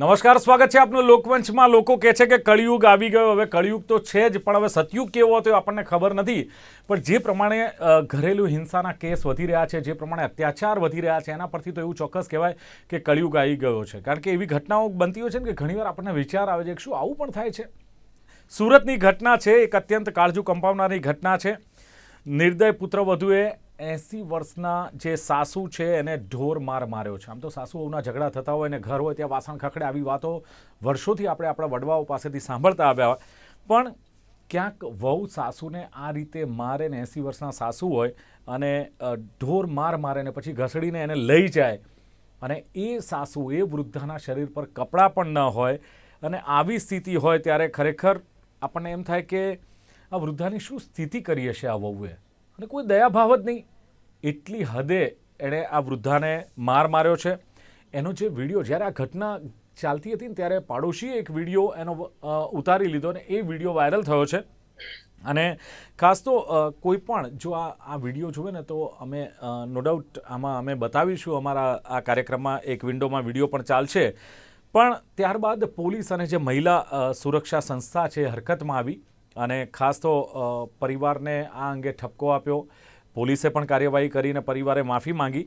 નમસ્કાર, સ્વાગત છે આપનું લોકમંચમાં લોકો કહે છે કે કળિયુગ આવી ગયો. હવે કળિયુગ તો છે જ, પણ હવે સતયુગ કેવો હતો આપણને ખબર નથી. પણ જે પ્રમાણે ઘરેલું હિંસાના કેસ વધી રહ્યા છે, જે પ્રમાણે અત્યાચાર વધી રહ્યા છે, એના પરથી તો એવું ચોક્કસ કહેવાય કે કળિયુગ આવી ગયો છે. કારણ કે એવી ઘટનાઓ બનતી હોય છે ને કે ઘણીવાર આપણને વિચાર આવે છે કે શું આવું પણ થાય છે? સુરતની ઘટના છે, એક અત્યંત કાળજુ કંપાવનારી ઘટના છે. નિર્દય પુત્રવધુએ એંસી વર્ષના જે સાસુ છે એને ઢોર માર માર્યો છે. આમ તો સાસુ વહુના ઝઘડા થતા હોય અને ઘર હોય ત્યાં વાસણ ખખડે આવી વાતો વર્ષોથી આપણે આપણા વડવાઓ પાસેથી સાંભળતા આવ્યા પણ ક્યાંક વહુ સાસુને આ રીતે મારે ને એંસી વર્ષના સાસુ હોય અને ઢોર માર મારે ને પછી ઘસડીને એને લઈ જાય અને એ સાસુ એ વૃદ્ધાના શરીર પર કપડાં પણ ન હોય અને આવી સ્થિતિ હોય ત્યારે ખરેખર આપણને એમ થાય કે આ વૃદ્ધાની શું સ્થિતિ કરી હશે આ વહુએ? અને કોઈ દયાભાવ જ નહીં. એટલી હદે એણે આ વૃદ્ધાને માર માર્યો છે. એનો જે વીડિયો, જ્યારે આ ઘટના ચાલતી હતી ને ત્યારે પાડોશીએ એક વીડિયો એનો ઉતારી લીધો અને એ વીડિયો વાયરલ થયો છે. અને ખાસ તો કોઈ પણ જો આ આ વીડિયો જુએ ને તો અમે નો ડાઉટ આમાં અમે બતાવીશું, અમારા આ કાર્યક્રમમાં એક વિન્ડોમાં વીડિયો પણ ચાલશે. પણ ત્યારબાદ પોલીસ અને જે મહિલા સુરક્ષા સંસ્થા છે હરકતમાં આવી અને ખાસ તો પરિવારને આ અંગે ઠપકો આપ્યો. પોલીસે પણ કાર્યવાહી કરીને પરિવારે માફી માંગી.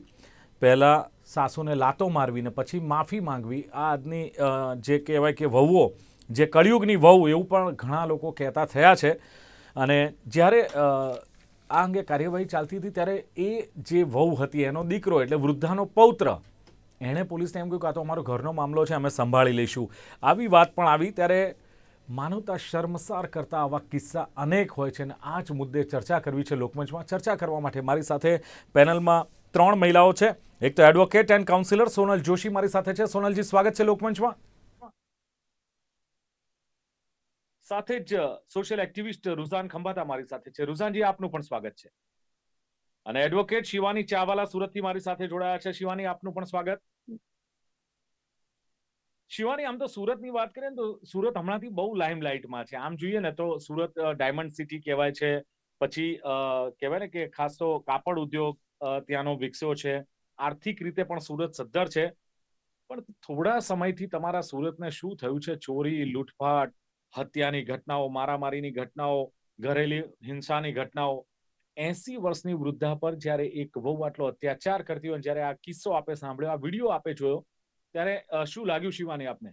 પહેલાં સાસુને લાતો મારવીને પછી માફી માંગવી. આ આજની જે કહેવાય કે વહુઓ, જે કળિયુગની વહુ, એવું પણ ઘણા લોકો કહેતા થયા છે. અને જ્યારે આ અંગે કાર્યવાહી ચાલતી હતી ત્યારે એ જે વહુ હતી એનો દીકરો એટલે વૃદ્ધાનો પૌત્ર, એણે પોલીસને એમ કહ્યું કે આ તો અમારો ઘરનો મામલો છે, અમે સંભાળી લઈશું. આવી વાત પણ આવી. ત્યારે માનવતા શર્મસાર કરતા આવા કિસ્સા અનેક હોય છે અને આ જ મુદ્દે ચર્ચા કરવી છે લોકમંચમાં. ચર્ચા કરવા માટે મારી સાથે પેનલમાં ત્રણ મહિલાઓ છે. એક તો advocate and councillor Sonal Joshi મારી સાથે છે. સોનલજી, સ્વાગત છે લોકમંચમાં. સાથે જ સોશિયલ એક્ટિવિસ્ટ રુઝાન ખંભાતા મારી સાથે છે. રુઝાનજી, આપનું પણ સ્વાગત છે. અને એડવોકેટ શિવાની ચાવાલા સુરતથી મારી સાથે જોડાયા છે. શિવાની, આપનું પણ સ્વાગત. શિવાની, આમ તો સુરતની વાત કરીએ ને તો સુરત હમણાંથી બહુ લાઇમલાઇટમાં છે. આમ જોઈએ ને તો સુરત ડાયમંડ સિટી કહેવાય છે. પછી કહેવાય ને કે ખાસ તો કાપડ ઉદ્યોગ ત્યાંનો વિકસ્યો છે. આર્થિક રીતે પણ સુરત સદ્ધર છે. પણ થોડા સમયથી તમારા સુરતને શું થયું છે? ચોરી, લૂંટફાટ, હત્યાની ઘટનાઓ, મારામારીની ઘટનાઓ, ઘરેલી હિંસાની ઘટનાઓ. એસી વર્ષની વૃદ્ધા પર જ્યારે એક બહુ આટલો અત્યાચાર કરતી હોય જ્યારે આ કિસ્સો આપે, સાંભળ્યો, આ વીડિયો આપે જોયો ત્યારે શું લાગ્યું શિવાની આપને?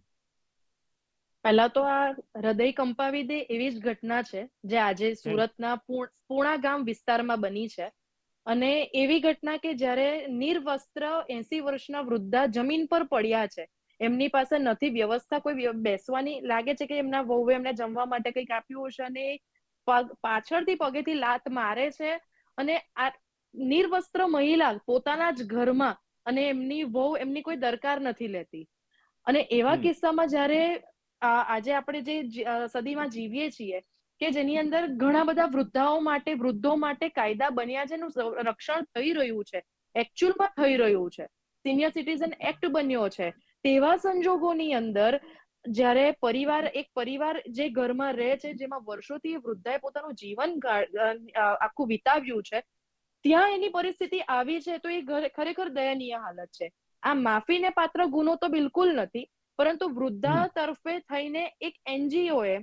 પહેલા તો આ હૃદય કંપાવી દે એવી જ ઘટના છે જે આજે સુરતના પૂણા ગામ વિસ્તારમાં બની છે. અને એવી ઘટના કે જ્યારે નિર્વસ્ત્ર એસી વર્ષના વૃદ્ધા જમીન પર પડ્યા છે. એમની પાસે નથી વ્યવસ્થા કોઈ બેસવાની લાગે છે કે એમના વહુએ એમને જમવા માટે કંઈક આપ્યું હશે અને પાછળથી પગેથી લાત મારે છે. અને આ નિર્વસ્ત્ર મહિલા પોતાના જ ઘરમાં અને એમની વહુ એમની કોઈ દરકાર નથી લેતી. અને એવા કિસ્સામાં જ્યારે આજે આપણે જે સદીમાં જીવીએ છીએ કે જેની અંદર ઘણા બધા વૃદ્ધાઓ માટે વૃદ્ધો માટે કાયદા બન્યા છે એનું રક્ષણ થઈ રહ્યું છે. એકચ્યુઅલમાં થઈ રહ્યું છે. સિનિયર સિટીઝન એક્ટ બન્યો છે. તેવા સંજોગોની અંદર જ્યારે પરિવાર એક પરિવાર જે ઘરમાં રહે છે જેમાં વર્ષોથી વૃદ્ધાએ પોતાનું જીવન આખું વિતાવ્યું છે ત્યાં એની પરિસ્થિતિ આવી છે તો એ ઘર- ખરેખર દયનીય હાલત છે. આ માફીને પાત્ર ગુનો તો બિલકુલ નથી પરંતુ વૃદ્ધા તરફે થઈને એક એનજીઓ એ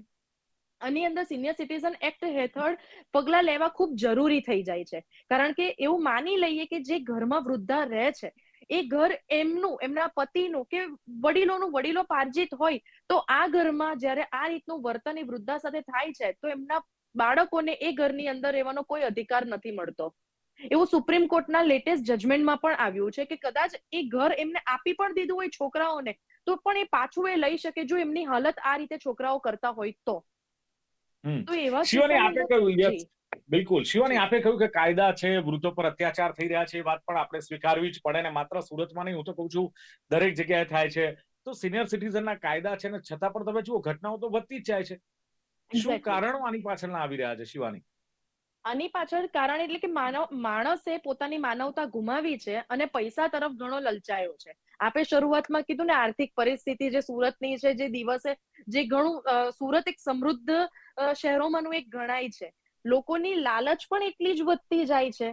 આની અંદર સિનિયર સિટીઝન એક્ટ હેઠળ પગલા લેવા ખૂબ જરૂરી થઈ જાય છે. કારણ કે એવું માની લઈએ કે જે ઘરમાં વૃદ્ધા રહે છે એ ઘર એમનું એમના પતિનું કે વડીલોનું વડીલો પાર્જિત હોય તો આ ઘરમાં જ્યારે આ રીતનું વર્તન એ વૃદ્ધા સાથે થાય છે તો એમના બાળકોને એ ઘરની અંદર રહેવાનો કોઈ અધિકાર નથી મળતો. એવું સુપ્રીમ કોર્ટના લેટેસ્ટ જજમેન્ટમાં પણ આવ્યું છે કે કદાચ એ ઘર એમને આપી પણ દીધું હોય છોકરાઓને તો પણ એ પાછું એ લઈ શકે જો એમની હાલત આ રીતે છોકરાઓ કરતા હોય તો. તો એવા શિવાની આપે કહ્યું બિલકુલ. શિવાની આપે કહ્યું કે કાયદા છે વૃદ્ધો પર અત્યાચાર થઈ રહ્યા છે એ વાત પણ આપણે સ્વીકારવી જ પડે ને માત્ર સુરતમાં નહીં હું તો કહું છું દરેક જગ્યાએ થાય છે. તો સિનિયર સિટીઝનના કાયદા છે ને છતાં પણ તમે જુઓ ઘટનાઓ તો વધતી જ જાય છે. શું. કારણો આની પાછળના આવી રહ્યા છે શિવાની? આની પાછળ કારણ એટલે કે માનવ, માણસે પોતાની માનવતા ગુમાવી છે અને પૈસા તરફ ઘણો લલચાયો છે. આપે શરૂઆતમાં કીધું ને આર્થિક પરિસ્થિતિ જે સુરતની છે, જે દિવસે જે ઘણું સુરત એક સમૃદ્ધ શહેરોમાંનું એક ગણાય છે. લોકોની લાલચ પણ એટલી જ વધતી જાય છે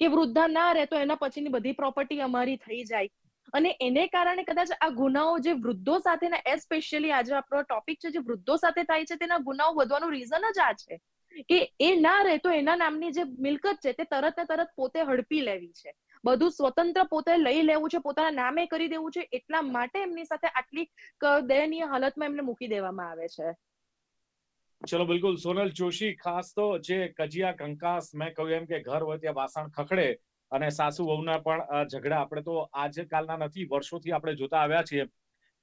કે વૃદ્ધા ના રહે તો એના પછીની બધી પ્રોપર્ટી અમારી થઈ જાય. અને એને કારણે કદાચ આ ગુનાઓ જે વૃદ્ધો સાથેના એસ્પેશિયલી આજે આપણો ટોપિક છે, જે વૃદ્ધો સાથે થાય છે, તેના ગુનાઓ વધવાનું રીઝન જ આ છે. કે એ ના રહે તો એના નામની જે મિલકત છે તે તરત ને તરત પોતે હડપી લેવી છે. બધું સ્વતંત્ર પોતે લઈ લેવું છે, પોતાના નામે કરી દેવું છે, એટલા માટે એમની સાથે આટલી દયનીય હાલતમાં એમને મૂકી દેવામાં આવે છે. ચલો, બિલકુલ. સોનલ જોશી, ખાસ તો જે કજિયા, કંકાસ, મેં કહ્યું એમ કે ઘર હોય ત્યાં વાસણ ખખડે અને સાસુ વહુના પણ ઝઘડા. આપણે તો આજે કાલના નથી, વર્ષોથી આપણે જોતા આવ્યા છીએ.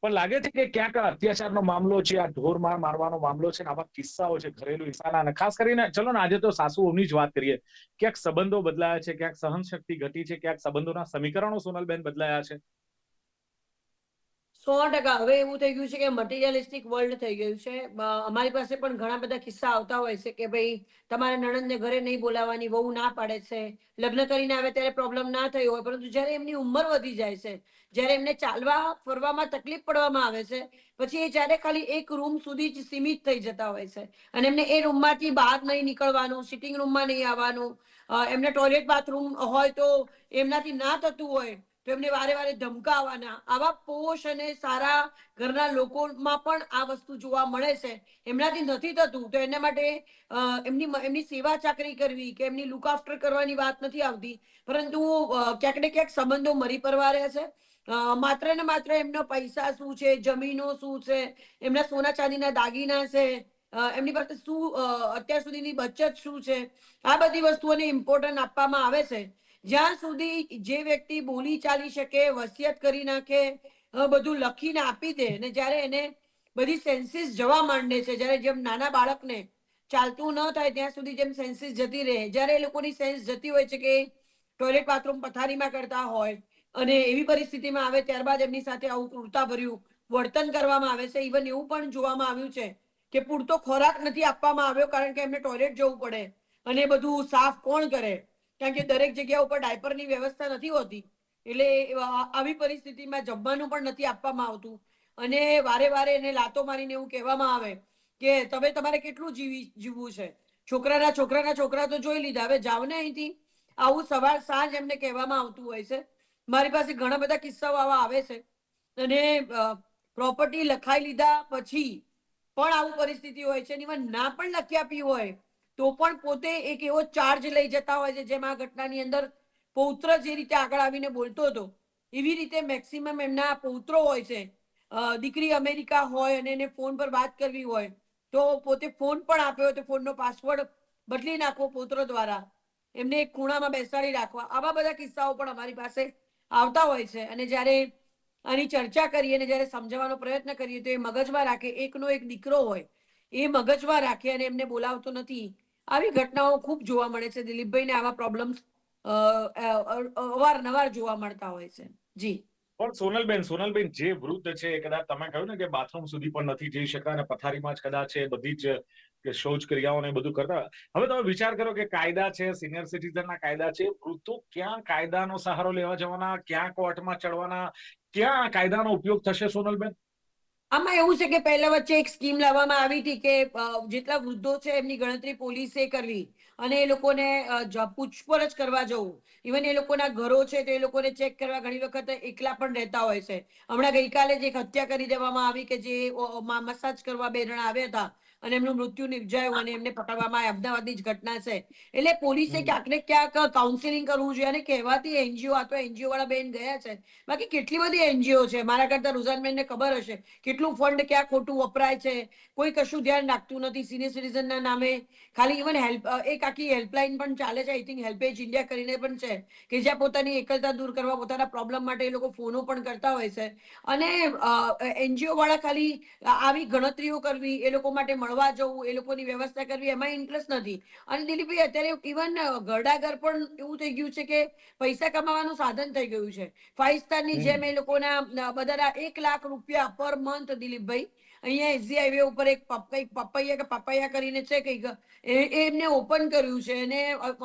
પણ લાગે છે કે ક્યાંક અત્યાચારનો મામલો છે, આ ઢોર માર મારવાનો મામલો છે આવા કિસ્સાઓ છે, ઘરેલુ હિંસાના અને ખાસ કરીને ચલો ને આજે તો સાસુઓની જ વાત કરીએ. ક્યાંક સંબંધો બદલાયા છે, ક્યાંક સહન શક્તિ ઘટી છે, ક્યાંક સંબંધોના સમીકરણો સોનલબેન બદલાયા છે. સો ટકા. હવે એવું થઈ ગયું છે કે મટીરિયલિસ્ટિક વર્લ્ડ થઈ ગયું છે. અમારી પાસે પણ ઘણા બધા કિસ્સા આવતા હોય છે કે ભાઈ તમારે નણંદને ઘરે નહીં બોલાવવાની, વહુ ના પાડે છે. લગ્ન કરીને આવે ત્યારે પ્રોબ્લેમ ના થયો હોય. પરંતુ જ્યારે એમની ઉંમર વધી જાય છે, જ્યારે એમને ચાલવા, ફરવામાં તકલીફ પડવામાં આવે છે, પછી એ જ્યારે ખાલી એક રૂમ સુધી જ સીમિત થઈ જતા હોય છે. અને એમને એ રૂમમાંથી બહાર નહીં નીકળવાનું સિટિંગ રૂમમાં નહીં આવવાનું. એમને ટોયલેટ બાથરૂમ હોય તો એમનાથી ના થતું હોય. તો એમને વારે વારે ધમકાવવાના આવા પોષ અને સારા ઘરના લોકોમાં પણ આ વસ્તુ જોવા મળે છે. એમનાથી નથી થતું. તો એના માટે એમની એમની સેવા ચાકરી કરવી કે એમની લુક આફ્ટર કરવાની વાત નથી આવતી. પરંતુ ક્યાંક ને ક્યાંક સંબંધો મરી પરવા રહે છે. માત્ર ને માત્ર એમના પૈસા શું છે, જમીનો શું છે, એમના સોના ચાંદીના દાગીના છે એમની પાસે શું અત્યાર સુધીની બચત શું છે, આ બધી વસ્તુઓને ઇમ્પોર્ટન્ટ આપવામાં આવે છે. જ્યાં સુધી જે વ્યક્તિ બોલી ચાલી શકે, વસિયત કરી નાખે બધું લખીને આપી દે અને જ્યારે એને બધી સેન્સીસ જવા માંડે છે, જ્યારે જેમ નાના બાળકને ચાલતું ન થાય ત્યાં સુધી જેમ સેન્સીસ જતી રહે, જ્યારે એ લોકોની સેન્સ જતી હોય છે કે ટોયલેટ બાથરૂમ પથારીમાં કરતા હોય અને એવી પરિસ્થિતિમાં આવે ત્યારબાદ એમની સાથે આવું ક્રૂરતા ભર્યું વર્તન કરવામાં આવે છે ઇવન એવું પણ જોવામાં આવ્યું છે કે પૂરતો ખોરાક નથી આપવામાં આવ્યો કારણ કે એમને ટોયલેટ જવું પડે અને બધું સાફ કોણ કરે? કારણ કે દરેક જગ્યા ઉપર ડાયપરની વ્યવસ્થા નથી હોતી. એટલે આવી પરિસ્થિતિમાં જમવાનું પણ નથી આપવામાં આવતું. અને વારે વારે એને લાતો મારીને એવું કહેવામાં આવે કે તમે તમારે કેટલું જીવી, જીવવું છે? છોકરાના છોકરાના છોકરા તો જોઈ લીધા. હવે જાવ ને અહીંથી. આવું સવાર સાંજ એમને કહેવામાં આવતું હોય છે. મારી પાસે ઘણા બધા કિસ્સાઓ આવા આવે છે. અને પ્રોપર્ટી લખાઈ લીધા પછી પણ આવું પરિસ્થિતિ હોય છે. એમાં ના પણ લખી આપી હોય. તો પણ પોતે એક એવો ચાર્જ લઈ જતા હોય છે, જેમ ઘટનાની અંદર પૌત્ર જે રીતે આગળ આવીને બોલતો હતો, એવી રીતે મેક્સિમમ એમના પૌત્રો હોય છે. દીકરી અમેરિકા હોય અને એને ફોન પર વાત કરવી હોય, તો પોતે ફોન પણ આપ્યો તો ફોનનો પાસવર્ડ બદલી નાખવો પૌત્ર દ્વારા. એમને એક ખૂણામાં બેસાડી રાખવા. આવા બધા કિસ્સાઓ પણ અમારી પાસે આવતા હોય છે. અને જ્યારે આની ચર્ચા કરીએ અને જ્યારે સમજાવવાનો પ્રયત્ન કરીએ, તો એ મગજમાં રાખે. એકનો એક દીકરો હોય, એ મગજમાં રાખે અને એમને બોલાવતો નથી. આવી ઘટનાઓ ખૂબ જોવા મળે છે. દિલીપભાઈને આવા પ્રોબ્લેમ્સ અવારનવાર જોવા મળતા હોય છે. જી. પણ સોનલબેન સોનલબેન, જે વૃદ્ધ છે કદાચ તમે કહ્યું ને કે બાથરૂમ સુધી પણ નથી જઈ શકતા અને પથારીમાં જ કદાચ છે, બધી જ, કે શૌચ ક્રિયાઓને બધું કરતા હવે તમે વિચાર કરો કે કાયદા છે સિનિયર સિટીઝનના કાયદા છે, વૃદ્ધો ક્યાં કાયદાનો સહારો લેવા જવાના, ક્યાં કોર્ટમાં ચડવાના, ક્યાં કાયદાનો ઉપયોગ થશે સોનલબેન? આમાં એવું છે કે પહેલા વચ્ચે એક સ્કીમ લાવવામાં આવી હતી કે જેટલા વૃદ્ધો છે એમની ગણતરી પોલીસે કરવી અને એ લોકોને પૂછપરછ કરવા જવું. ઇવન એ લોકોના ઘરો છે તો એ લોકોને ચેક કરવા ઘણી વખત એકલા પણ રહેતા હોય છે. હમણાં ગઈકાલે જ એક હત્યા કરી દેવામાં આવી કે જે મસાજ કરવા બે જણા આવ્યા હતા. અને એમનું મૃત્યુ નિપજાયું અને એમને પકડવામાં આવ્યા અમદાવાદની જ ઘટના છે. એટલે પોલીસે ક્યાંક ને ક્યાંક કાઉન્સિલિંગ કરવું જોઈએ અને કહેવાતી એનજીઓ આ તો એનજીઓ વાળા બેન ગયા છે. બાકી કેટલી બધી એનજીઓ છે? મારા કરતા રૂઝાનબેનને ખબર હશે. કેટલું ફંડ ક્યાં ખોટું વપરાય છે? કોઈ કશું ધ્યાન રાખતું નથી. સિનિયર સિટીઝનના નામે ખાલી ઇવન હેલ્પ એક આખી હેલ્પલાઇન પણ ચાલે છે. આઈ થિંક હેલ્પેજ ઇન્ડિયા કરીને પણ છે કે જ્યાં પોતાની એકલતા દૂર કરવા પોતાના પ્રોબ્લેમ માટે એ લોકો ફોનો પણ કરતા હોય છે. અને એનજીઓ વાળા ખાલી આવી ગણતરીઓ કરવી એ લોકો માટે મળવા જવું એ લોકોની વ્યવસ્થા કરવી એમાં ઇન્ટરેસ્ટ નથી. અને દિલીપભાઈ અત્યારે ઇવન ઘરડાઘર પણ એવું થઈ ગયું છે કે પૈસા કમાવાનું સાધન થઈ ગયું છે. ફાઈવ સ્ટારની જેમ એ લોકોના બધાના એક લાખ રૂપિયા પર મંથ દિલીપભાઈ. અહીંયા એસજી હાઈવે ઉપર એક કંઈક પપૈયા કે પપૈયા કરીને છે કંઈક. એ એમને ઓપન કર્યું છે. અને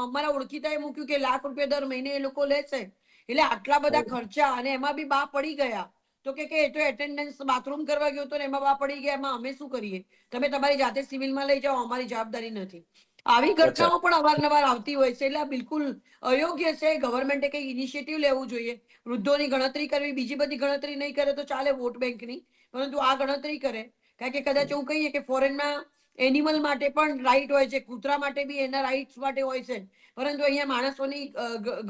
અમારા ઓળખીતાએ મૂક્યું કે લાખ રૂપિયા દર મહિને એ લોકો લે છે. એટલે આટલા બધા ખર્ચા અને એમાં બી બા પડી ગયા. તો કે કે એ તો એટેન્ડન્સ બાથરૂમ કરવા ગયો તો ને એમાં બા પડી ગયા એમાં અમે શું કરીએ? તમે તમારી જાતે સિવિલમાં લઈ જાઓ અમારી જવાબદારી નથી. આવી ઘટનાઓ પણ અવારનવાર આવતી હોય છે એટલે બિલકુલ અયોગ્ય છે ગવર્મેન્ટે કઈ ઇનિશિયેટિવ લેવું જોઈએ. વૃદ્ધોની ગણતરી કરવી બીજી બધી ગણતરી નહીં કરે તો ચાલે વોટ બેંકની પરંતુ આ ગણતરી કરે. કારણ કે કદાચ એવું કહીએ કે ફોરેનમાં એનિમલ માટે પણ રાઈટ હોય છે કૂતરા માટે બી એના રાઇટ્સ માટે હોય છે. પરંતુ અહીંયા માણસોની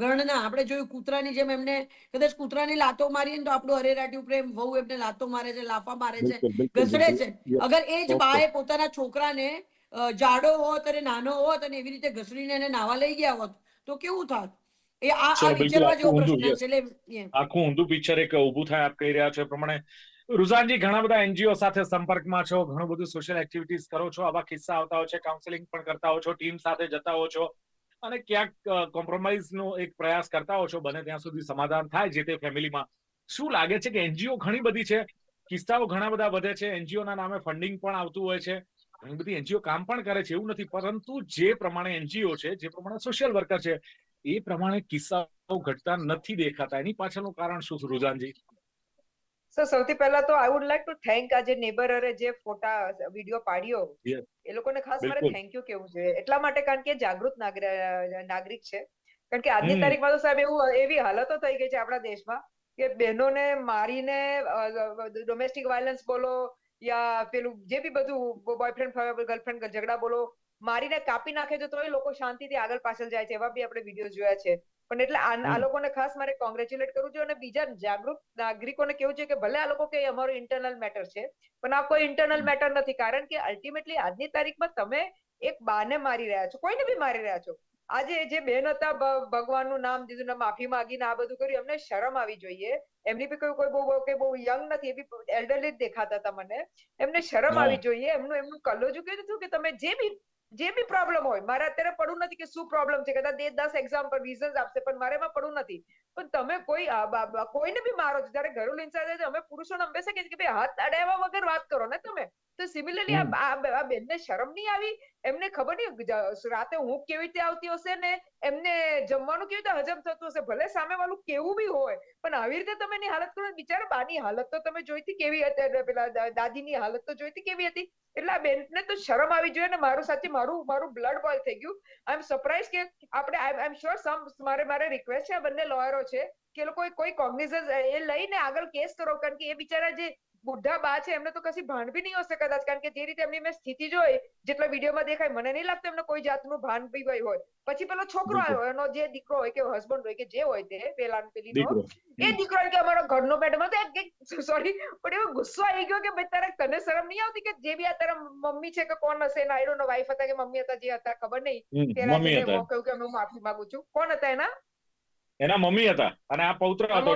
ગણના આપણે જોયું કૂતરાની જેમ એમને કદાચ કૂતરાને લાતો મારીએ તો આપણું હરેરાટ્યું પ્રેમ વહુ એમને લાતો મારે છે લાફા મારે છે ઘસડે છે. અગર એ જ બાએ પોતાના છોકરાને જાડો હોત અને નાનો હોત અને એવી રીતે ઘસડીને એને નાવા લઈ ગયા હોત તો કેવું થાત? એ આ આ વિચારવા જેવો આખું ઊંધું, પ્રશ્ન છે એટલે આખું ઊંધું પિક્ચર એક ઊભું થાય આપ કહી રહ્યા છો પ્રમાણે. રુઝાનજી ઘણા બધા એનજીઓ સાથે સંપર્કમાં છો ઘણું બધું સોશિયલ એક્ટિવિટીઝ કરો છો આવા કિસ્સા આવતા હોય છે કાઉન્સેલિંગ પણ કરતા હો છો ટીમ સાથે જતા હો છો. અને ક્યાંક કોમ્પ્રોમાઇઝનો એક પ્રયાસ કરતા હો છો, બને ત્યાં સુધી સમાધાન થાય જે તે ફેમિલીમાં. શું લાગે છે કે એનજીઓ ઘણી બધી છે? કિસ્સાઓ ઘણા બધા વધે છે. એનજીઓ ના નામે ફંડિંગ પણ આવતું હોય છે. ઘણી બધી એનજીઓ કામ પણ કરે છે, એવું નથી. પરંતુ જે પ્રમાણે એનજીઓ છે, જે પ્રમાણે સોશિયલ વર્કર છે, એ પ્રમાણે કિસ્સાઓ ઘટતા નથી દેખાતા. એની પાછળનું કારણ શું, રુઝાનજી? સો સૌથી પહેલા તો I would like to thank આજે નેબરરે જે ફોટા વીડિયો પાડ્યો એ લોકોને ખાસ મારે થેન્ક યુ કેવું જોઈએ. એટલા માટે કારણ કે જાગૃત નાગરિક છે. કારણ કે આજની તારીખમાં તો સાહેબ એવું એવી હાલતો થઈ ગઈ છે આપણા દેશમાં કે બહેનોને મારીને ડોમેસ્ટિક વાયલન્સ બોલો યા પેલું જે બી બધું બોયફ્રેન્ડ ગર્લફ્રેન્ડ ઝઘડા બોલો મારીને કાપી નાખે છે તોય લોકો શાંતિથી આગળ પાછળ જાય છે. એવા બી આપણે વીડિયો જોયા છે. પણ એટલે આ લોકોને ખાસ મારે કોંગ્રેચ્યુલેટ કરવું જોઈએ અને બીજા જાગૃત નાગરિકોને કેવું છે કે ભલે આ લોકો કે અમારું ઇન્ટરનલ મેટર છે પણ આ કોઈ ઇન્ટરનલ મેટર નથી. કારણ કે અલ્ટિમેટલી આજની તારીખમાં તમે એક બાને મારી રહ્યા છો. કોઈને બી મારી રહ્યા છો. આજે જે બેન હતા ભગવાનનું નામ દીધું ને માફી માંગીને આ બધું કર્યું એમને શરમ આવી જોઈએ. એમની બી કોઈ કોઈ બહુ બહુ કે બહુ યંગ નથી એ બી એલ્ડરલી દેખાતા હતા મને. એમને શરમ. આવી જોઈએ. એમનું એમનું કલોજું કહ્યું હતું કે તમે જે બી જે બી પ્રોબ્લેમ હોય, મારે અત્યારે પડવું નથી કે શું પ્રોબ્લેમ છે, કદાચ એ દસ એક્ઝામ પર રીઝન્સ આપશે, પણ મારે એમાં પડવું નથી. પણ તમે કોઈ કોઈને બી મારો છો, જ્યારે ઘરેલું હિંસા થાય છે, અમે પુરુષોને હંમેશા કહીએ કે ભાઈ, હાથ અડાવ્યા વગર વાત કરો, ને તમે? તો સિમિલરલી. આ બેનને શરમ નહીં આવી? એમને ખબર નહીં રાતે ઊંઘ કેવી રીતે આવતી હશે ને? એમને જમવાનું કેવી રીતે હજમ થતું હશે? ભલે સામે વાળું કેવું બી હોય પણ આવી રીતે તમે એની હાલત કરો બિચારા બાની હાલત તો તમે જોઈતી કેવી હતી? પેલા દાદીની હાલત તો જોઈતી કેવી હતી? એટલે આ બેનને તો શરમ આવી જોઈએ ને મારું સાચી મારું મારું બ્લડ બોઇલ થઈ ગયું. આઈ એમ સરપ્રાઈઝ કે આપણે આઈ એમ શ્યોર સમ મારે મારે રિક્વેસ્ટ છે આ બંને લોયરો છે કે લોકો કોઈ કોગ્નિઝન્સ એ લઈને આગળ કેસ કરો કારણ કે એ બિચારા જે બુઢા બા છે એમને તો કશી ભાન બી નહીં હશે કદાચ કારણ કે જે રીતે એમની મેં સ્થિતિ જોઈ જેટલા વિડીયોમાં દેખાય મને નહીં લાગતું એમને કોઈ જાતનું ભાન બી હોય હોય. પછી પેલો છોકરો આવ્યો એનો જે દીકરો હોય કે હસબન્ડ હોય કે જે હોય તે પેલા પેલીનો એ દીકરો કે અમારો ઘરનો મેડમ હતો સોરી પણ એવો ગુસ્સો આવી ગયો કે ભાઈ તારે તને શરમ નહીં આવતી કે જે બી આ તારા મમ્મી છે કે કોણ હશે? એના નો વાઈફ હતા કે મમ્મી હતા જે હતા ખબર નહીં. હતા કહ્યું કે હું માફી માંગુ છું. કોણ હતા એના? એના મમ્મી હતા. અને આ પૌત્ર હતો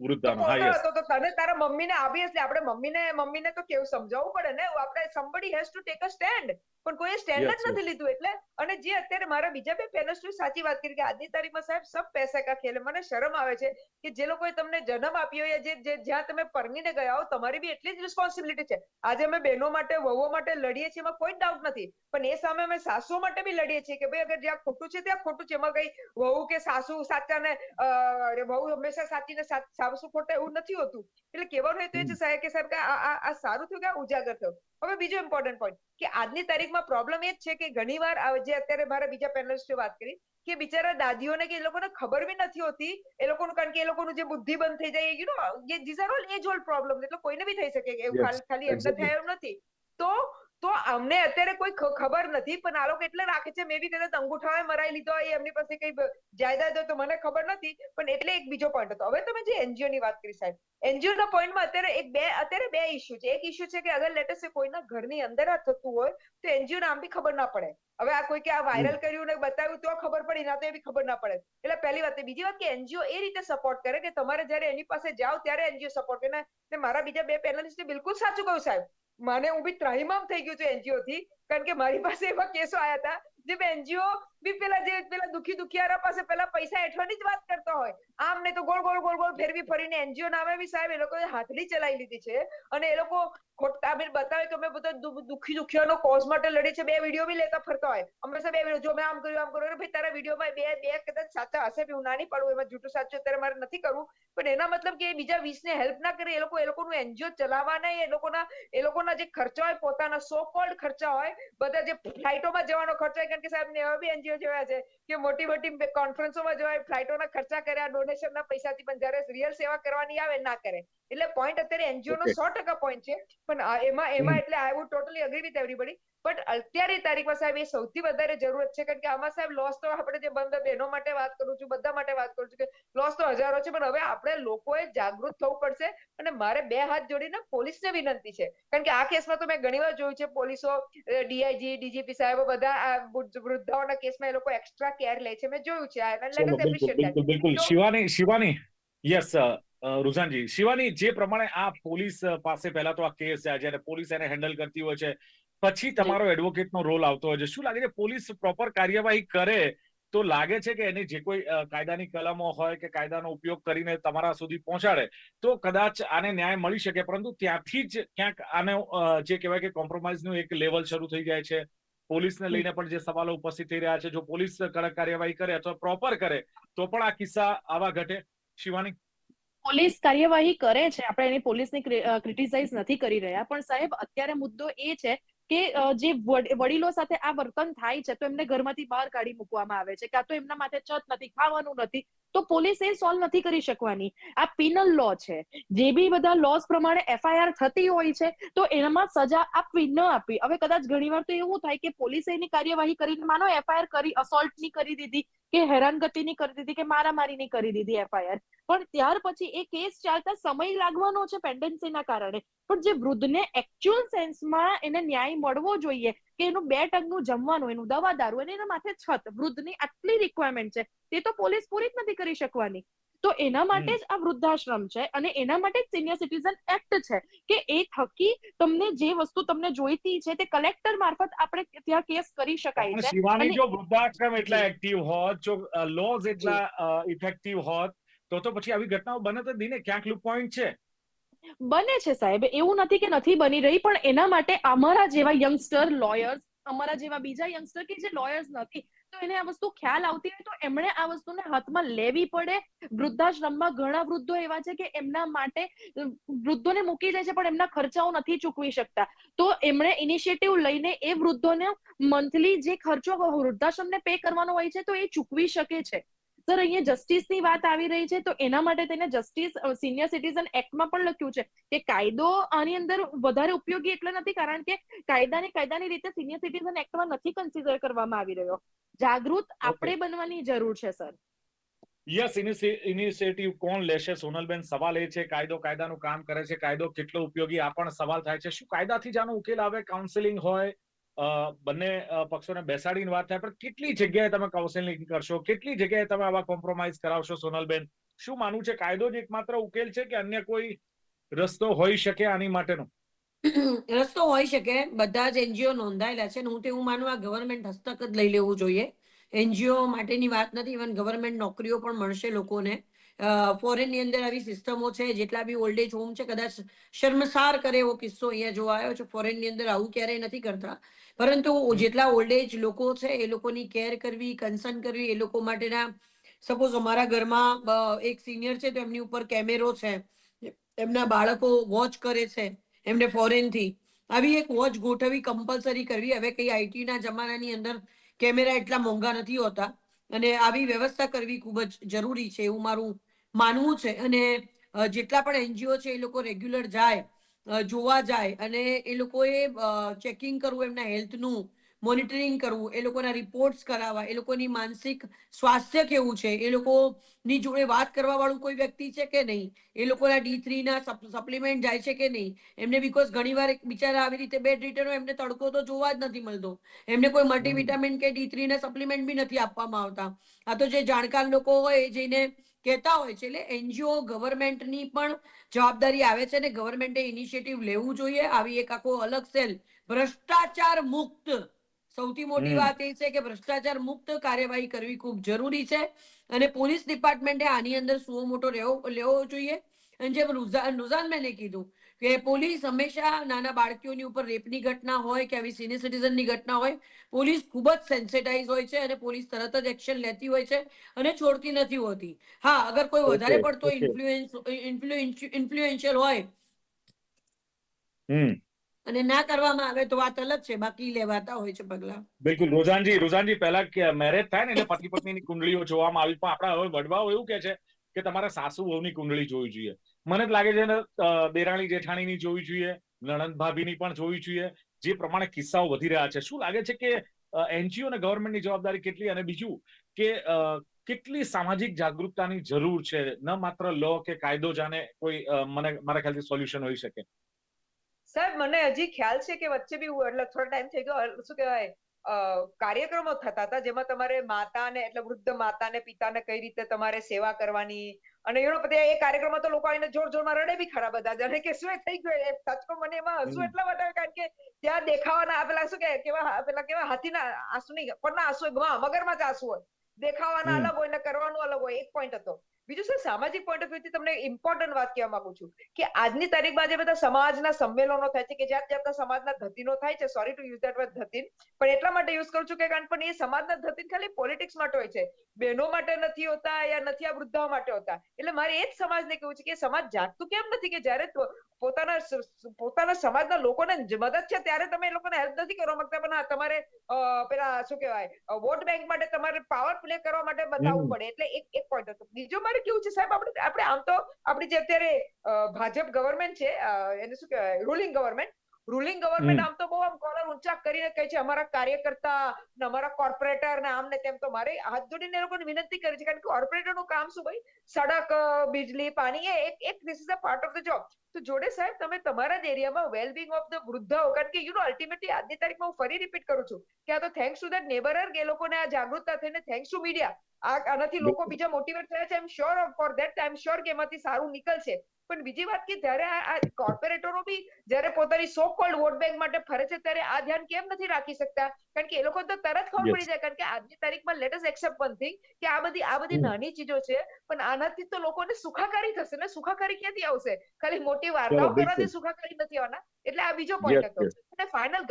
વૃદ્ધાનો. હા યસ તો તને તારા મમ્મીને ઓબવિયસલી આપણે મમ્મીને મમ્મીને તો કેવું સમજાવવું પડે ને? આપણે somebody has to take a stand પણ કોઈ સ્ટેન્ડ જ નથી લીધું એટલે? અને જે અત્યારે મારા બીજા બે પેનલિસ્ટો સાચી વાત કરી કે આજની તારીખમાં સાહેબ સબ પૈસા કા ખેલ મને શરમ આવે છે કે જે લોકોએ તમને જન્મ આપ્યો યા જે જે જ્યાં તમે પરણીને ગયા હો તમારી બી એટલી જ રિસ્પોન્સિબિલિટી છે. આજે અમે બહેનો માટે વહુઓ માટે લડીએ છીએ એમાં કોઈ ડાઉટ નથી. પણ એ સામે અમે સાસુઓ માટે બી લડીએ છીએ કે ભાઈ અગર જ્યાં ખોટું છે ત્યાં ખોટું છે. એમાં કઈ વહુ કે સાસુ સાચા ને અ, વહુ હંમેશા સાચી ને સા- ખોટા એવું નથી હોતું. એટલે કહેવાનું હેતુ એ છે સાહેબ કે સાહેબ કે આ સારું થયું કે આ ઉજાગર થયું? હવે બીજો ઇમ્પોર્ટન્ટ પોઈન્ટ કે આજની તારીખમાં પ્રોબ્લેમ એ જ છે કે ઘણીવાર જે અત્યારે મારા બીજા પેનલિસ્ટે વાત કરી કે બિચારા દાદીઓને કે એ લોકોને ખબર બી નથી હોતી. એ લોકોનું કારણ કે એ લોકોનું જે બુદ્ધિ બંધ થઈ જાય you know uh this are all age old problem એટલે કોઈને બી થઈ શકે એવું ખાલી એમને. થાય એવું નથી. તો તો અમને અત્યારે કોઈ ખબર નથી પણ આ લોકો એટલે રાખે છે મેં બી કદાચ અંગૂઠાએ મરાઈ લીધો હોય એમની પાસે કઈ જાયદાદ તો મને ખબર નથી પણ એટલે એક બીજો પોઈન્ટ હતો. હવે તમે જે એનજીઓ ની વાત કરી સાહેબ એનજીઓ ના પોઈન્ટમાં અત્યારે એક બે અત્યારે બે ઇસ્યુ છે. એક ઇસ્યુ છે કે અગર લેટેસ્ટ કોઈના ઘરની અંદર આ થતું હોય તો એનજીઓ નામ બી ખબર ના પડે. હવે આ કોઈ કે આ વાયરલ કર્યું ને બતાવ્યું તો ખબર પડી ના તો એ બી ખબર ના પડે. એટલે પહેલી વાત એ. બીજી વાત કે એનજીઓ એ રીતે સપોર્ટ કરે કે તમારે જ્યારે એની પાસે જાઓ ત્યારે એનજીઓ સપોર્ટ કરે. ને ને મારા બીજા બે પેનલિસ્ટે બિલકુલ સાચું કહ્યું સાહેબ. મને હું બી ત્રાહિમામ થઈ ગયું છું એનજીઓ થી. કારણ કે મારી પાસે એવા કેસો આયા હતા, જે એનજીઓ પેલા જે પેલા દુખી દુખિયારા પાસે પેલા પૈસા હેઠવાની જ વાત કરતા હોય. આમ ને તો ગોળ ગોળ ગોળ ગોળ ફેરવી ફરીને એનજીઓ નામે બી સાહેબ, એ લોકોએ હાથડી ચલાવી લીધી છે. અને એ લોકો ખોટા બેન બતાવે કે અમે બધા દુખી દુખિયાનો કોઝ માટે લડી છે. બે વીડિયો બી લેતા ફરતા હોય. હંમેશા બે વીડિયો જો મેં આમ કર્યું આમ કર્યું ભાઈ, તારા વિડીયોમાં બે બે કદાચ સાચા હશે હું ના નહીં પાડું, એમાં જૂઠું સાચું અત્યારે મારે નથી કરવું. પણ એના મતલબ કે બીજા વીસ ને હેલ્પ ના કરે, એ લોકો, એ લોકોનું એનજીઓ ચલાવવાના એ લોકોના એ લોકોના જે ખર્ચા હોય, પોતાના સો કોલ્ડ ખર્ચા હોય, બધા જે ફ્લાઇટોમાં જવાનો ખર્ચો હોય, કારણ કે સાહેબ, ને એવા બી એનજીઓ જોયા છે કે મોટી મોટી કોન્ફરન્સોમાં જવાય ફ્લાઇટોના ખર્ચા કર્યા ડોનેશનના પૈસાથી પણ જયારે રિયલ સેવા કરવાની આવે ના કરે. એટલે પોઈન્ટ અત્યારે એનજીઓ નો સો ટકા પોઈન્ટ છે. પણ એમાં એમાં એટલે I would totally agree with everybody but અત્યારે તારીખમાં સાહેબ એ સૌથી વધારે જરૂરત છે. કારણ કે આમાં સાહેબ લોસ તો આપણે જે બંધ બહેનો માટે વાત કરું છું બધા માટે વાત કરું છું કે લોસ તો હજારો છે પણ હવે આપણે લોકોએ જાગૃત થવું પડશે અને મારે બે હાથ જોડીને પોલીસને વિનંતી છે. કારણ કે આ કેસમાં તો મેં ઘણીવાર જોયું છે પોલીસો ડીઆઈજી ડીજીપી સાહેબો બધા આ વૃદ્ધાઓના કેસમાં એ લોકો એક્સ્ટ્રા કેર લે છે. મેં જોયું છે. ચલો બિલકુલ બિલકુલ બિલકુલ. શિવાની શિવાની યસ રુઝાનજી. શિવાની જે પ્રમાણે આ પોલીસ પાસે પહેલા તો આ કેસ જાય જ્યારે પોલીસ એને હેન્ડલ કરતી હોય છે. પછી તમારો એડવોકેટનો રોલ આવતો હોય છે. શું લાગે છે પોલીસ પ્રોપર કાર્યવાહી કરે? તો લાગે છે કે એની જે કોઈ કાયદાની કલમો હોય કે કાયદાનો ઉપયોગ કરીને તમારા સુધી પહોંચાડે તો કદાચ આને ન્યાય મળી શકે. પરંતુ ત્યાંથી જ ક્યાંક આને જે કહેવાય કે કોમ્પ્રોમાઇઝનું એક લેવલ શરૂ થઈ જાય છે. પોલીસને લઈને પણ જે સવાલો ઉપસ્થિત થઈ રહ્યા છે જો પોલીસ કડક કાર્યવાહી કરે અથવા પ્રોપર કરે તો પણ આ કિસ્સા આવા ઘટે. શિવાની? પોલીસ કાર્યવાહી કરે છે આપણે એની પોલીસને ક્રિટિસાઇઝ નથી કરી રહ્યા પણ સાહેબ અત્યારે મુદ્દો એ છે કે જે વડ- વડીલો સાથે આ વર્તન થાય છે તો એમને ઘરમાંથી બહાર કાઢી મૂકવામાં આવે છે કાં તો એમના માથે છત નથી ખાવાનું નથી તો પોલીસ એ સોલ્વ નથી કરી શકવાની. આ પિનલ લો છે. જે બી બધા લોસ પ્રમાણે એફઆઈઆર થતી હોય છે, તો એનામાં સજા આપવી ન આપવી. હવે કદાચ ઘણીવાર તો એવું થાય કે પોલીસે એની કાર્યવાહી કરીને, માનો એફઆઈઆર કરી અસોલ્ટની કરી દીધી, કે હેરાનગતિની કરી દીધી, કે મારામારીની કરી દીધી એફઆઈઆર પણ ત્યાર પછી એ કેસ ચાલતા સમય લાગવાનો છે પેન્ડન્સીના કારણે. પણ જે વૃદ્ધને એકચ્યુઅલ સેન્સમાં એને ન્યાય મળવો જોઈએ કે એનું બે ટંગનું જમવાનું એનું દવા દારૂ અને એના માથે છત વૃદ્ધની આટલી રિક્વાયરમેન્ટ છે તે તો પોલીસ પૂરી જ નથી કરી શકવાની. તો એના માટે જ આ વૃદ્ધાશ્રમ છે અને એના માટે જ સિનિયર સિટીઝન એક્ટ છે કે એ થકી તમને જે વસ્તુ તમને જોઈતી છે તે કલેક્ટર મારફત આપણે ત્યાં કેસ કરી શકાય છે શિવાની જો વૃદ્ધાશ્રમ એટલા એક્ટિવ હોત જો લોઝ એટલા ઇફેક્ટિવ હોત તો તો પછી આવી ઘટનાઓ બને તો દીને ક્યાંક લૂપ પોઈન્ટ છે. બને છે સાહેબ, એવું નથી કે નથી બની રહી, પણ એના માટે અમારા જેવા યંગસ્ટર લોયર્સ અમારા જેવા બીજા યંગસ્ટર કે જે લોયર્સ નથી, તો એને આ વસ્તુ ખ્યાલ આવતી હોય તો એમણે આ વસ્તુને હાથમાં લેવી પડે. વૃદ્ધાશ્રમમાં ઘણા વૃદ્ધો એવા છે કે એમના માટે, વૃદ્ધોને મૂકી જાય છે, પણ એમના ખર્ચાઓ નથી ચૂકવી શકતા. તો એમણે ઇનિશિયેટિવ લઈને એ વૃદ્ધોને મંથલી જે ખર્ચો વૃદ્ધાશ્રમને પે કરવાનો હોય છે, તો એ ચૂકવી શકે છે. સર અહીંયા જસ્ટિસની વાત આવી રહી છે તો એના માટે તેને જસ્ટિસ સિનિયર સિટીઝન એક્ટમાં પણ લખ્યું છે કે કાયદો આની અંદર વધારે ઉપયોગી એટલે નથી કારણ કે કાયદાને કાયદાની રીતે સિનિયર સિટીઝન એક્ટમાં નથી કન્સિડર કરવામાં આવી રહ્યો. જાગૃત આપણે બનવાની જરૂર છે સર. યસ ઇનિશિયેટિવ કોણ લેશે? સોનલબેન સવાલ એ છે કાયદો કાયદાનું કામ કરે છે કાયદો કેટલો ઉપયોગી આ પણ સવાલ થાય છે. શું કાયદાથી જ આનો ઉકેલ આવે? કાઉન્સેલિંગ હોય બંને પક્ષોને બેસાડીને વાત થાય, પણ કેટલી જગ્યાએ તમે કાઉન્સેલિંગ કરશો? કેટલી જગ્યાએ તમે આવા કોમ્પ્રોમાઇઝ કરાવશો, સોનલબેન? શું માનવું છે? કાયદો જ એકમાત્ર ઉકેલ છે કે અન્ય કોઈ રસ્તો હોઈ શકે આની માટેનો? રસ્તો હોઈ શકે. બધા જ એનજીઓ નોંધાયેલા છે હું તે હું માનું આ ગવર્મેન્ટ હસ્તક જ લઈ લેવું જોઈએ. એનજીઓ માટેની વાત નથી ઇવન ગવર્મેન્ટ નોકરીઓ પણ મળશે લોકોને. ફોરેનની અંદર આવી સિસ્ટમો છે, જેટલા બી ઓલ્ડ એજ હોમ છે, કદાચ શર્મસાર કરે એવો કિસ્સો અહીંયા જોવા આવ્યો છે ફોરેનની અંદર આવું ક્યારેય નથી કરતા. પરંતુ જેટલા ઓલ્ડ એજ લોકો છે, એ લોકોની કેર કરવી કન્સર્ન કરવી, એ લોકો માટેના સપોઝ અમારા ઘરમાં એક સિનિયર છે, તો એમની ઉપર કેમેરો છે. એમના બાળકો વોચ કરે છે, એમને ફોરેનથી. આવી એક વોચ ગોઠવી કમ્પલસરી કરવી. હવે કઈ આઈટી ના જમાનાની અંદર કેમેરા એટલા મોંઘા નથી હોતા. અને આવી વ્યવસ્થા કરવી ખૂબ જ જરૂરી છે એવું મારું માનવું છે. અને જેટલા પણ એનજીઓ છે એ લોકો રેગ્યુલર જાય જોવા જાય અને એ લોકોએ ચેકિંગ કરવું એમના હેલ્થનું મોનિટરિંગ કરવું, એ લોકોના રિપોર્ટ્સ કરાવવા, એ લોકોની માનસિક સ્વાસ્થ્ય કેવું છે, એ લોકોની જોડે વાત કરવા વાળું કોઈ વ્યક્તિ છે કે નહીં? એ લોકોના ડી થ્રી ના સપ્લિમેન્ટ જાય છે કે નહીં? એમને બીકોઝ ઘણીવાર બિચારા આવી રીતે બેડ રિટર્નો એમને તડકો તો જોવા જ નથી મળતો. એમને કોઈ મલ્ટીવિટામિન કે ડી થ્રી ના સપ્લિમેન્ટ બી નથી આપવામાં આવતા. આ તો જે જાણકાર લોકો હોય એ જઈને કહેતા હોય છે, એટલે એનજીઓ ગવર્મેન્ટની પણ જવાબદારી આવે છે ને ગવર્મેન્ટે ઇનિશિયેટિવ લેવું જોઈએ. આવી એક આખો અલગ સેલ ભ્રષ્ટાચાર મુક્ત સૌથી મોટી વાત એ છે કે ભ્રષ્ટાચાર મુક્ત કાર્યવાહી કરવી ખૂબ જરૂરી છે અને પોલીસ ડિપાર્ટમેન્ટે આની અંદર સુઓ મોટો લેવો લેવો જોઈએ. અને જેમ રુઝાન મેને કીધું કે પોલીસ હંમેશા નાના બાળકીઓની ઉપર રેપની ઘટના હોય કે આવી સિનિયર સિટીઝનની ઘટના હોય પોલીસ ખૂબ જ સેન્સેટાઇઝ હોય છે અને પોલીસ તરત જ એક્શન લેતી હોય છે અને છોડતી નથી હોતી. હા અગર કોઈ વધારે પડતો. ઇન્ફ્લુએન્સ ઇન્ફ્લુએન્શિયલ હોય હમ. અને ના કરવામાં આવે તો વાત અલગ છે, બાકી લેવાતા હોય છે પગલા. બિલકુલ. રોજાનજી રોજાનજી પહેલા મેરેજ થાય ને એટલે પતિ પત્નીની કુંડળીઓ જોવામાં આવી. પણ આપણા હવે વડવાઓ એવું કે છે કે તમારે સાસુ વહુની કુંડળી જોવી જોઈએ. મને જ લાગે છે દેરાણી જેઠાણીની જોવી જોઈએ, નણંદ ભાભીની પણ જોવી જોઈએ. જે પ્રમાણે કિસ્સાઓ વધી રહ્યા છે. શું લાગે છે કે એનજીઓ અને ગવર્મેન્ટની જવાબદારી કેટલી? અને બીજું કે કેટલી સામાજિક જાગૃતતાની જરૂર છે? ન માત્ર લો કે કાયદો જાણે કોઈ મને, મારા ખ્યાલથી સોલ્યુશન હોઈ શકે. સાહેબ મને હજી ખ્યાલ છે કે વચ્ચે બી એટલે થોડો ટાઈમ થઈ ગયો. શું કહેવાય? કાર્યક્રમો થતા હતા જેમાં તમારે માતાને એટલે વૃદ્ધ માતાને પિતાને કઈ રીતે તમારે સેવા કરવાની? અને એનો નો પછી એ કાર્યક્રમમાં તો લોકો આવીને જોર જોરમાં રડે બી ખરા બધા અને કે શું થઈ ગયું? એ સચકો મને એમાં હસુ એટલા માટે કારણ કે ત્યાં દેખાવાના પેલા શું કે કેવા પેલા કેવા હાથીના આંસુ નહીં કોણના આંસુ હોય મગરમાં જ આંસુ હોય. દેખાવાના અલગ હોય ને કરવાનું અલગ હોય એક પોઈન્ટ હતો. બીજું સર સામાજિક પોઈન્ટ ઓફ વ્યૂથી તમને ઇમ્પોર્ટન્ટ વાત કહેવા માંગુ છું કે આજની તારીખમાં જે બધા સમાજના સંમેલનો થાય છે કે જાત જાતના સમાજના ધતીનો થાય છે. Sorry to use that word ધતીન. પણ એટલા માટે યુઝ કરું છું કે કારણ પણ એ સમાજના ધતીન ખાલી પોલિટિક્સ માટે હોય છે. બહેનો માટે નથી હોતા યા નથી આ વૃદ્ધાઓ માટે હોતા. એટલે મારે એ જ સમાજને કેવું છે કે સમાજ જાગતું કેમ નથી? કે જ્યારે પોતાના પોતાના સમાજના લોકોને મદદ છે ત્યારે તમે એ લોકોને હેલ્પ નથી કરવા માંગતા પણ તમારે પેલા શું કહેવાય વોટ બેંક માટે તમારે પાવર પ્લે કરવા માટે બતાવવું પડે. એટલે એક એક પોઈન્ટ હતો. બીજો મારે કેવું છે સાહેબ આપણે આપણે આમ તો આપણી જે અત્યારે ભાજપ ગવર્મેન્ટ છે એને શું કહેવાય રૂલિંગ ગવર્મેન્ટ રૂલિંગ ગવર્મેન્ટ આમ તો બહુ આમ કોલર ઊંચા કરીને કહે છે અમારા કાર્યકર્તા ને અમારા કોર્પોરેટર ને આમ ને તેમ તો મારે હાથ જોડીને લોકોને વિનંતી કરી છે. કારણ કે કોર્પોરેટરનું કામ શું ભાઈ? સડક બિજલી પાણી એ એક એક this is a part of the job તો જોડે સાહેબ તમે તમારા જ એરિયામાં વેલબિંગ ઓફ ધ વૃદ્ધાઓ કારણ કે યુ નો અલ્ટિમેટલી આજની તારીખમાં હું ફરી રિપીટ કરું છું કે આ તો થેન્ક્સ ટુ દેટ નેબરર એ લોકોને આ જાગૃતતા થઈને થેન્ક્સ ટુ મીડિયા આ આનાથી લોકો બીજા મોટિવેટ થયા છે. I am sure for that I am sure કે એમાંથી સારું નીકળશે. પણ બીજી વાત કે જ્યારે આ આ કોર્પોરેટરો બી જ્યારે પોતાની સો કોલ્ડ વોટ બેંક માટે ફરે છે ત્યારે આ ધ્યાન કેમ નથી રાખી શકતા? કારણ કે એ લોકો તો તરત ખબર પડી જાય. કારણ કે આજની તારીખમાં let us accept one thing કે આ બધી આ બધી નાની ચીજો છે પણ આનાથી તો લોકોને સુખાકારી થશે ને સુખાકારી ક્યાંથી આવશે? ખાલી મોટી વાર્તાઓ કરવાથી સુખાકારી નથી આવવાના. એટલે આ બીજો પોઈન્ટ હતો. અને ફાઇનલ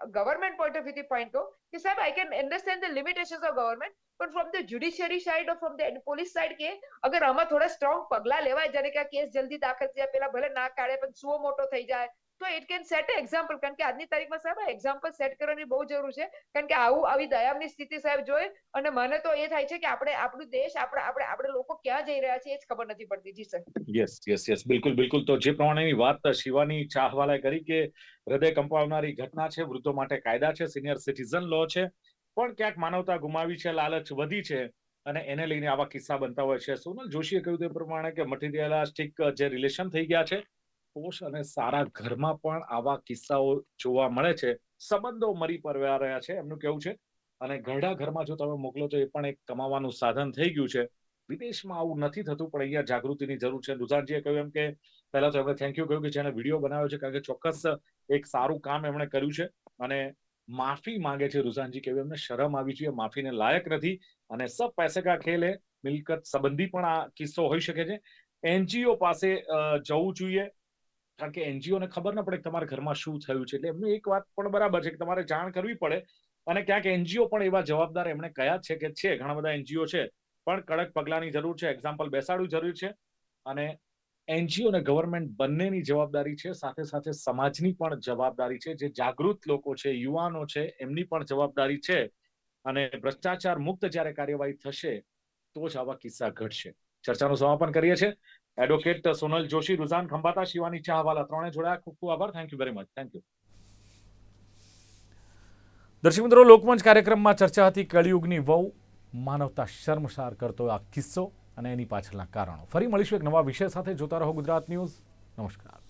ગવર્મેન્ટ પોઈન્ટ ઓફ વ્યૂથી પોઈન્ટ કહું કે સાહેબ I can understand the limitations of government પણ from the judiciary side of from the police side કે અગર આમાં થોડા સ્ટ્રોંગ પગલા લેવાય જ્યારે કે આ કેસ જલ્દી દાખલ થયા પેલા ભલે ના કાઢે પણ સુઓ મોટો થઈ જાય તો ઇટ કેન સેટ એક્ઝામ્પલ કારણ કે આજની તારીખમાં સાહેબ એક્ઝામ્પલ સેટ કરવાની બહુ જરૂર છે. કારણ કે આવું, આવી દયામની સ્થિતિ સાહેબ જોઈ અને મને તો એ થાય છે કે આપણે, આપણું દેશ, આપણે આપણે આપણે લોકો ક્યાં જઈ રહ્યા છે એ જ ખબર નથી પડતી. જી સર. યસ યસ યસ બિલકુલ બિલકુલ. તો જે પ્રમાણેની વાત શિવાની ચાહવાલાએ કરી કે હૃદય કંપાવનારી ઘટના છે, વૃદ્ધો માટે કાયદા છે સિનિયર સિટીઝન લો છે, પણ ક્યાંક માનવતા ગુમાવી છે, લાલચ વધી છે અને એને લઈને આવા કિસ્સા બનતા હોય છે. સોનલ જોશીએ કહ્યું તે પ્રમાણે કે મટીરિયલિસ્ટિક જે રિલેશન થઈ ગયા છે પોષ અને સારા ઘરમાં પણ આવા કિસ્સાઓ જોવા મળે છે. સંબંધો મરી પરવ્યા રહ્યા છે, એમનું કેવું છે? અને ઘરડા ઘરમાં જો તમે મોકલો તો એ પણ એક કમાવાનું સાધન થઈ ગયું છે. વિદેશમાં આવું નથી થતું, પણ અહીંયા જાગૃતિની જરૂર છે. દુધાનજીએ કહ્યું એમ કે, પહેલા તો એમણે થેન્ક યુ કહ્યું કે જેને વીડિયો બનાવ્યો છે, કારણ કે ચોક્કસ એક સારું કામ એમણે કર્યું છે. અને માફી માંગે છે રુઝાનજી કેવી એમને શરમ આવી જોઈએ, માફીને લાયક નથી. અને સબ પૈસે કા ખેલ મિલકત સંબંધી પણ આ કિસ્સો હોઈ શકે છે. એનજીઓ પાસે જવું જોઈએ. કારણ કે એનજીઓને ખબર ન પડે કે તમારા ઘરમાં શું થયું છે. એટલે એમની એક વાત પણ બરાબર છે કે તમારે જાણ કરવી પડે. અને ક્યાંક એનજીઓ પણ એવા જવાબદાર એમણે કયા છે કે છે. ઘણા બધા એનજીઓ છે. પણ કડક પગલાની જરૂર છે. એક્ઝામ્પલ બેસાડવું જરૂરી છે. અને એનજીઓ અને ગવર્મેન્ટ બંનેની જવાબદારી છે. સાથે સાથે સમાજની પણ જવાબદારી છે. જે જાગૃત લોકો છે, યુવાનો છે, એમની પણ જવાબદારી છે. અને ભ્રષ્ટાચાર મુક્ત જ્યારે કાર્યવાહી થશે તો જ આવા કિસ્સા ઘટશે. ચર્ચાનું સમાપન કરીએ છીએ. એડવોકેટ સોનલ જોશી રુઝાન ખંભાતા શિવાની ચાહવાલા ત્રણે જોડાયા. ખૂબ ખૂબ આભાર. Thank you very much thank you દર્શક મિત્રો, લોકમંચ કાર્યક્રમમાં ચર્ચા હતી કળિયુગની વહુ માનવતા શર્મસાર કરતો આ કિસ્સો અને એની પાછળના કારણો. ફરી મળીશું એક નવા વિષય સાથે. જોતા રહો ગુજરાત ન્યૂઝ. નમસ્કાર.